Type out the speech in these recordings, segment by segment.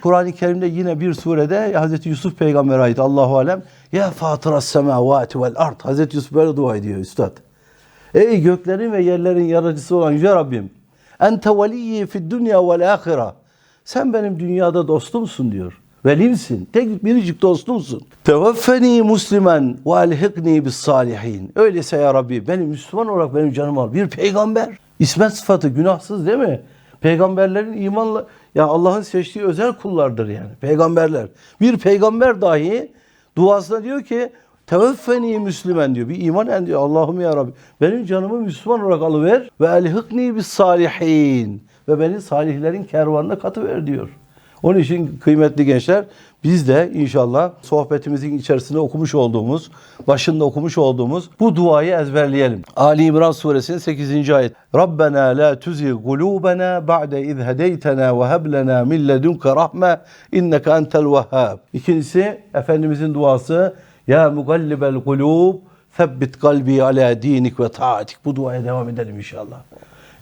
Kur'an-ı Kerim'de yine bir surede Hazreti Yusuf Peygamber'e ait Allahu alem ya fatıras semavati vel ard Hazreti Yusuf böyle dua ediyor üstad. Ey göklerin ve yerlerin yaratıcısı olan Yüce Rabbim. Ente veliyyi fid dünya vel ahira. Sen benim dünyada dostumsun diyor. Velimsin. Tek biricik dostumsun. Teveffeni muslimen ve elhikni bis salihin. Öyleyse ya Rabbi beni Müslüman olarak benim canımı al. Bir peygamber. İsmet sıfatı günahsız değil mi? Peygamberlerin imanla ya Allah'ın seçtiği özel kullardır yani. Peygamberler. Bir peygamber dahi duasında diyor ki Teveffeni Müslümen diyor. Bir iman en diyor. Allah'ım ya Rabbi. Benim canımı Müslüman olarak alıver. Ve elhikni bis salihin. Ve beni salihlerin kervanına katıver diyor. Onun için kıymetli gençler biz de inşallah sohbetimizin içerisinde okumuş olduğumuz, başında okumuş olduğumuz bu duayı ezberleyelim. Ali İmran suresinin 8. ayet. Rabbena la tuzi kulubena ba'de iz hedeytena ve heb lena min ledunke rahme inneke entel vehhab. İkincisi Efendimizin duası ya mugallibel kulub Sebbit kalbi ala dinik ve taatik. Bu duaya devam edelim inşallah.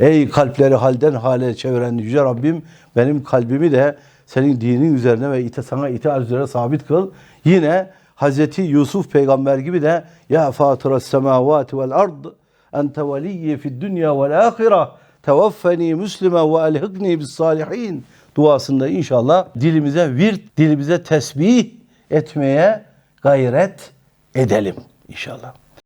Ey kalpleri halden hale çeviren Yüce Rabbim benim kalbimi de senin dinin üzerine ve ite, sana itaat üzere sabit kıl. Yine Hazreti Yusuf peygamber gibi de ya fatıras semavati vel ard ente veliyyi fid dünya vel ahira tevaffeni müslime ve elhikni bis salihin duasında inşallah dilimize virt, dilimize tesbih etmeye gayret edelim inşallah.